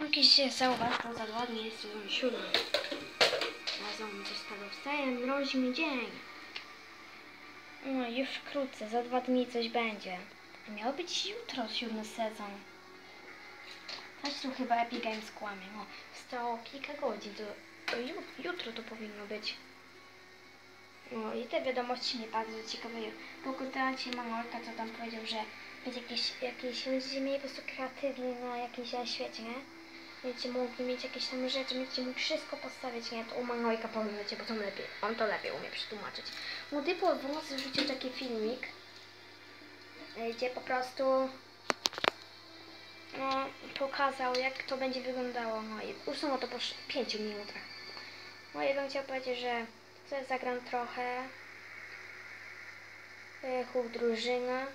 Jakiś się zauważ, to za dwa dni jest sezon siódmy. Razem coś spadło wstaje, mrozi mi dzień. No już wkrótce, za dwa dni coś będzie. A miało być jutro siódmy sezon. Chodź tu chyba Epic Games kłamie. O, wstało kilka godzin, to, to ju, jutro to powinno być. No i te wiadomości mnie bardzo ciekawe. Pogadałam się Manolka, co tam powiedział, że będzie jakieś, jakieś będziecie mieli po prostu kreatywni na jakimś świecie, nie? Będziecie mogli mieć jakieś tam rzeczy, będziecie mogli wszystko postawić, nie? To u Manolka powiecie, bo to lepiej, on to lepiej umie przetłumaczyć. Młody Włos wrzucił taki filmik, gdzie po prostu no, pokazał, jak to będzie wyglądało. No i usunął to po 5 minutach. No i bym chciał powiedzieć, że sobie zagram trochę. Y, Huk drużyna.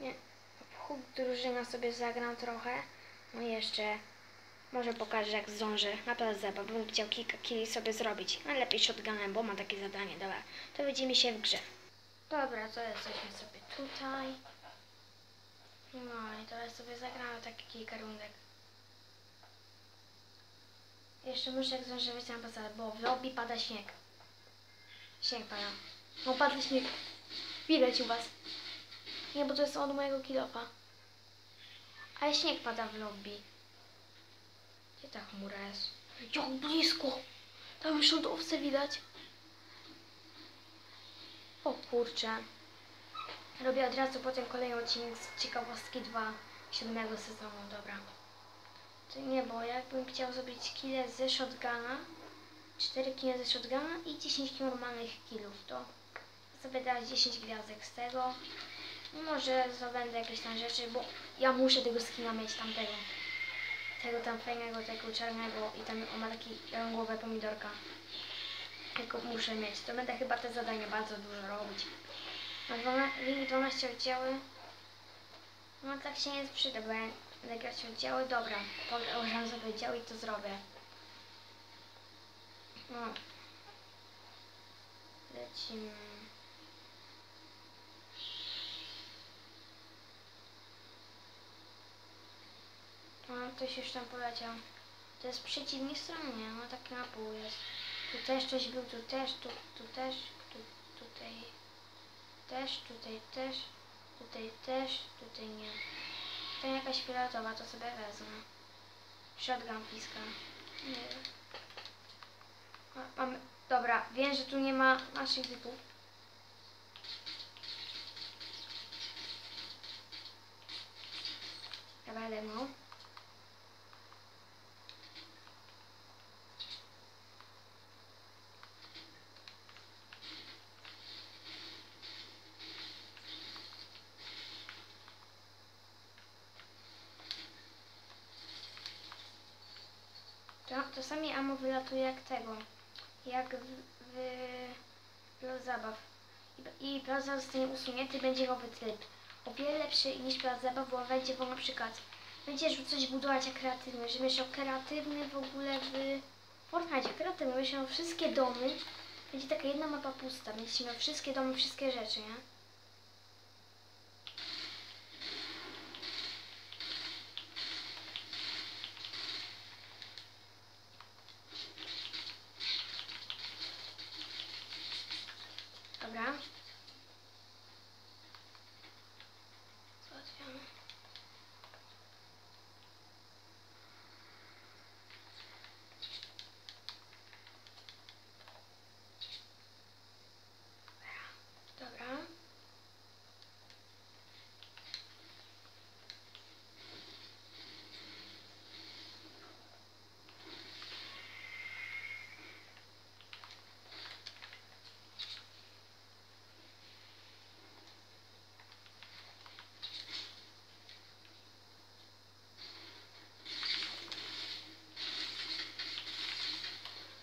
Nie, huk drużyna sobie zagram trochę. No i jeszcze może pokażę jak zdążę. Naprawdę zabaw. Bym chciał kilka kili sobie zrobić. Ale lepiej shotgunem, bo ma takie zadanie. Dobra, to widzimy się w grze. Dobra, to jesteśmy sobie tutaj. No i teraz sobie zagramy takie kilka rundek. Jeszcze muszę jak zdążę wyjść na bazar, bo w lobby pada śnieg. Śnieg pada. No pada śnieg. Widać u was. Nie, bo to jest od mojego kilofa. Ale śnieg pada w lobby. Gdzie ta chmura jest? Jak blisko! Tam już od owce widać. O kurczę. Robię od razu potem kolejny odcinek z ciekawostki 2 siódmego sezonu, dobra. To nie, bo jakbym chciał zrobić kile ze shotguna, 4 kile ze shotguna i 10 normalnych killów, to sobie dać 10 gwiazdek z tego. Może zdobędę jakieś tam rzeczy, bo ja muszę tego skina mieć tamtego. Tego tam fajnego, tego czarnego i tam on ma taki głowę pomidorka. Tylko muszę mieć. To będę chyba te zadania bardzo dużo robić. Na 12, link 12 oddziały. No tak się nie przyda, bo ja będę grać oddziały. Dobra, pogram sobie oddziały i to zrobię. No. Lecimy. No, ktoś już tam poleciał. To jest przeciwnik stronie, no tak na pół jest. Tu też coś był, tu też, tu, tu też, tu, tutaj też, tutaj też, tutaj też, tutaj nie. To jakaś fioletowa, to sobie wezmę. Shotgun piska. Nie wiem. Mamy, dobra, wiem, że tu nie ma naszych typów. Dobra, demo. To, czasami amo wylatuje jak tego, jak w, w zabaw. I, i plac zabaw zostanie usunięty, będzie nowy tryb. O wiele lepszy niż plac zabaw, bo będzie bo na przykład będziesz coś budować jak kreatywny, że będziesz kreatywny w ogóle w Fortnite, kreatywny, będziesz miał wszystkie domy, będzie taka jedna mapa pusta, będziesz miał wszystkie domy, wszystkie rzeczy, nie? Dobra. Załatwiamy. Dobra. Dobra.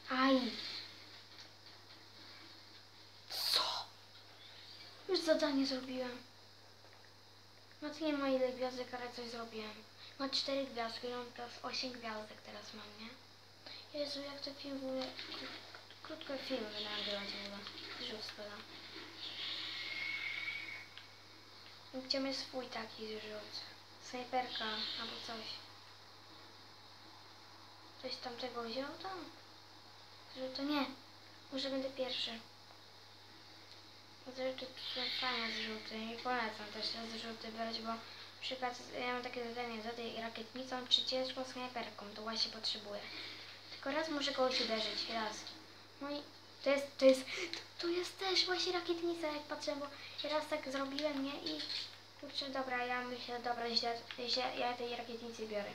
Aj. Co? Już zadanie zrobiłem. Mat nie ma ile gwiazdek, ale coś zrobiłem. Ma cztery gwiazdki, mam teraz osiem gwiazdek teraz mam, nie? Jezu, jak to film Krótko filmy nagrywać w ogóle. Żółw spada. Gdzie swój taki zrzut? Snajperka albo coś. Ktoś tamtego wziął tam? Zrzuty nie. Może będę pierwszy. Zrzuty są fajne zrzuty i polecam też te zrzuty brać, bo przykład ja mam takie zadanie za tej rakietnicą czy ciężką snajperką, to właśnie potrzebuję. Tylko raz muszę kogoś uderzyć, raz. No i to jest, to jest, to jest też właśnie rakietnica, jak patrzę, bo raz tak zrobiłem, nie? I kurczę, dobra, ja myślę, dobra, źle, źle, ja tej rakietnicy biorę.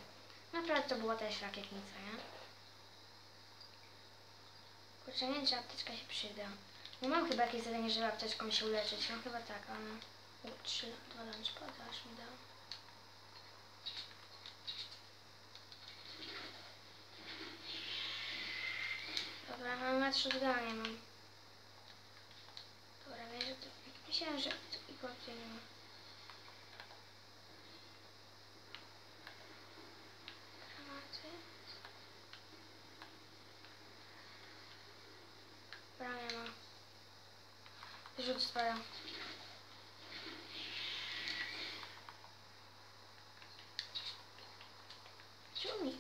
Naprawdę to była też rakietnica, nie? Kurczę, nie wiem, czy apteczka się przyda. No mam chyba jakieś zadanie, żeby apteczką się uleczyć. No chyba tak. U, trzy, dwa lunchpada aż mi dał. Dobra, mam na shotgunie mam. Dobra, wiem, że to... Myślałem, że tu i nie. Granaty. Dobra, nie ma. Rzut spada. Czemu mi?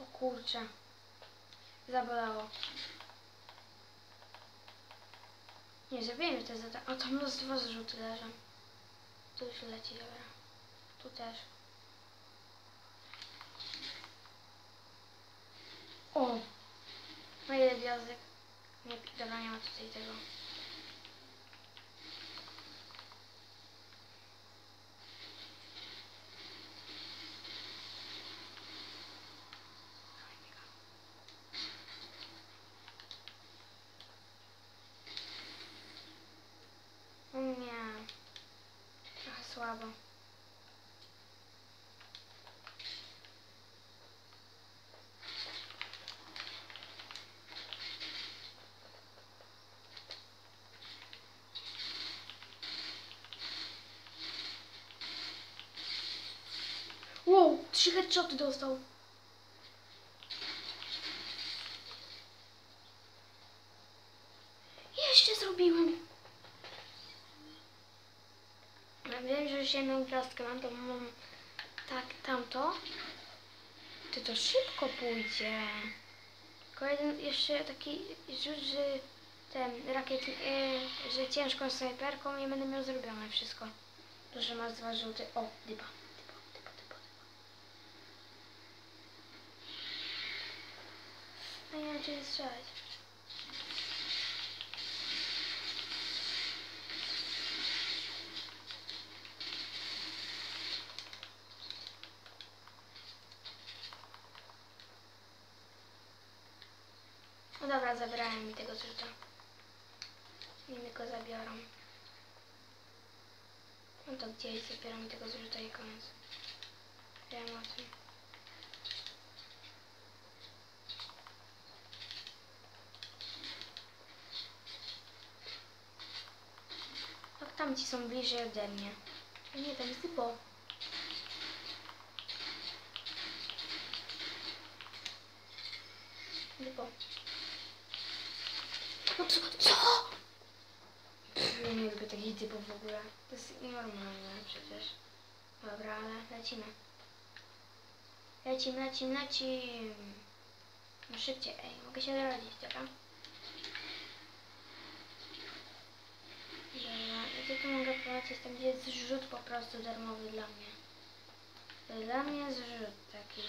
O kurczę. Zabolało. Nie, zrobiłem już te zadania. O, tam mnóstwo zrzuty leżą. Tu już leci, dobra. Tu też. O! No ile gwiazdek. Nie, dobra, nie ma tutaj tego. O nie. Słabo. Wow, trzy headshoty dostał. Jeszcze zrobiłem. Już jedną gwiazdkę mam, to mam tak, tamto. Ty to szybko pójdzie. Tylko jeden jeszcze taki rzut, że ten rakiet, e, że ciężką snajperką i będę miał zrobione wszystko. Proszę, masz dwa rzuty. O, dyba. A ja nie wiem, czy strzelać. No zabrałem mi tego zrzuta. Inni go zabiorą. No to gdzieś zabiorą mi tego zrzuta i koniec. Wiem o tym. Jak tam ci są bliżej ode mnie. Nie, tam jest. Typo. No co? Co? Pff, Ja takich typów w ogóle. To jest nienormalne przecież. Dobra, ale lecimy. Lecimy, lecimy, lecimy. No szybciej, ej, mogę się doradzić, dobra? Dobra, ja tylko mogę polecieć tam, gdzie jest zrzut po prostu darmowy dla mnie. Dla mnie zrzut taki.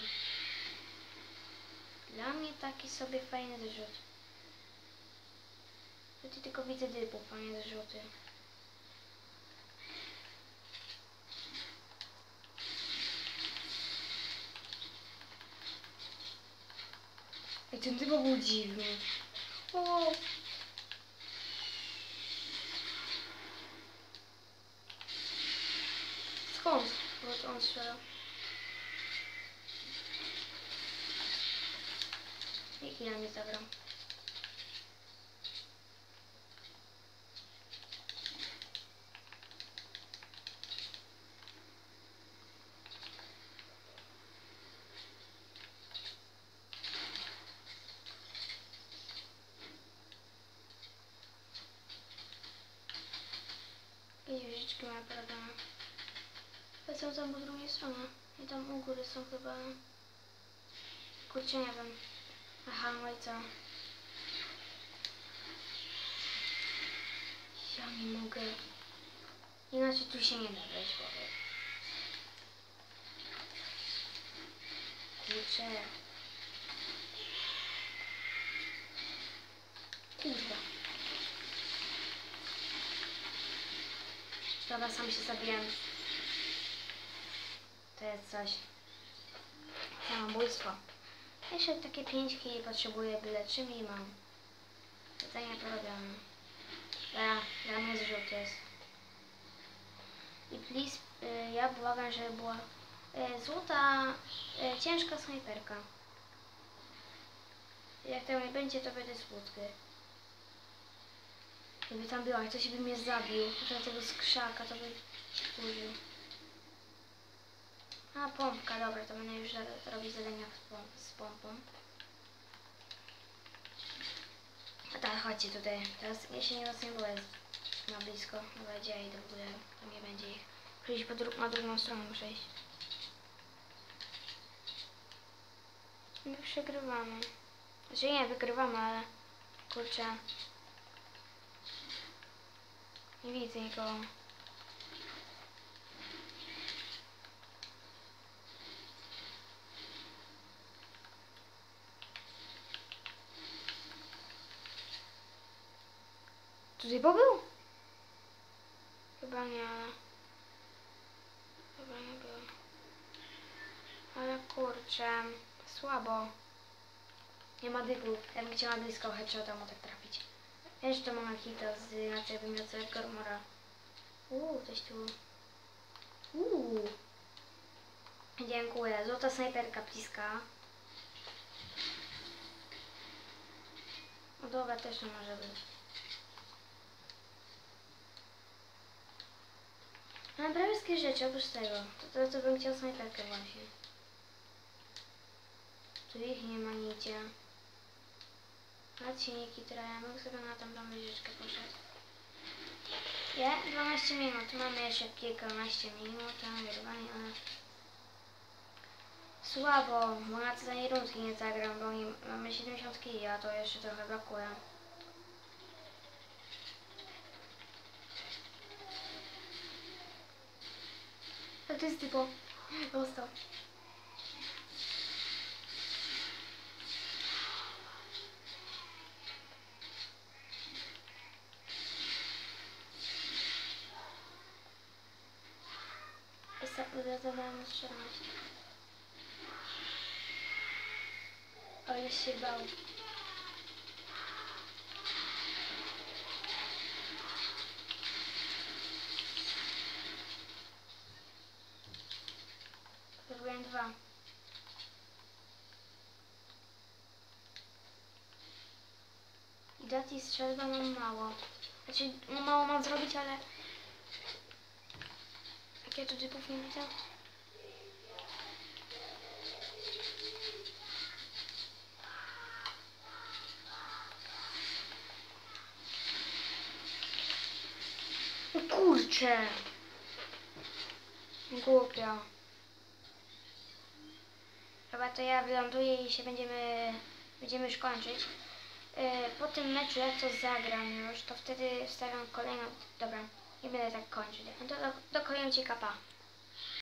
Dla mnie taki sobie fajny zrzut. Tutaj tylko widzę a nie zrzuty. I ten typ był dziwny. O! Skąd? Bo on strzelał. I killa mnie zabrał. Takie mają porobione. To są tam po drugiej stronie. I tam u góry są chyba... Kurczę, nie wiem. Aha, no i co? Ja nie mogę. Inaczej tu się nie da wejść, powiem. Kurczę. Kurwa. Dobra, sam się zabiłem. To jest coś. Samobójstwo. Jeszcze takie 5 kili potrzebuję byle czym i mam. Zadanie porobione. Dobra, dla mnie zrzut jest. I please, y, ja błagam, żeby była y, złota, y, ciężka snajperka. Jak tam nie będzie, to będę smutny. Gdyby tam była, ktoś by mnie zabił, to tego skrzaka, to by wkurzył. A, pompka, dobra, to będę już robić zadania z, z pompą. A tak, chodźcie tutaj. Teraz nie was nie było na blisko. Dobra, gdzie ja idę w ogóle? Tam nie będzie ich. Iść po dru na drugą stronę, muszę iść. My przegrywamy. Znaczy nie, wygrywamy, ale kurczę. Nie widzę nikogo. Tutaj był? Chyba nie, ale... Chyba nie był. Ale kurczę, słabo. Nie ma dygu. Ja bym chciała blisko headshota mu tak trafić. To mam hita z inaczej całego armora. Uuu, coś tu. Uuu. Dziękuję. Złota snajperka bliska. No dobra, też nie może być. Mam prawie wszystkie rzeczy oprócz tego. To, to, to bym chciał snajperkę właśnie. Tu ich nie ma nigdzie. A silniki trajemy, sobie na tam wyżyczkę poszedł. Je, 12 minut. Mamy jeszcze kilkanaście minut, a nagrywanie, ale... Słabo, bo na co tej rundki nie zagram, bo mamy 70 kg, a to jeszcze trochę brakuje. To jest typo. Dostał. Strzelać. Ale się bał. Zrobiłem dwa. I dacji strzelba mam mało. Znaczy, no mało mam zrobić, ale... Jak ja tu typów nie widzę? O kurcze! Głupio. Chyba to ja wyląduję i się będziemy, będziemy już kończyć. Yy, po tym meczu jak to zagram już, to wtedy wstawiam kolejną... Dobra, nie będę tak kończyć. No to do, do kolejnego kapa.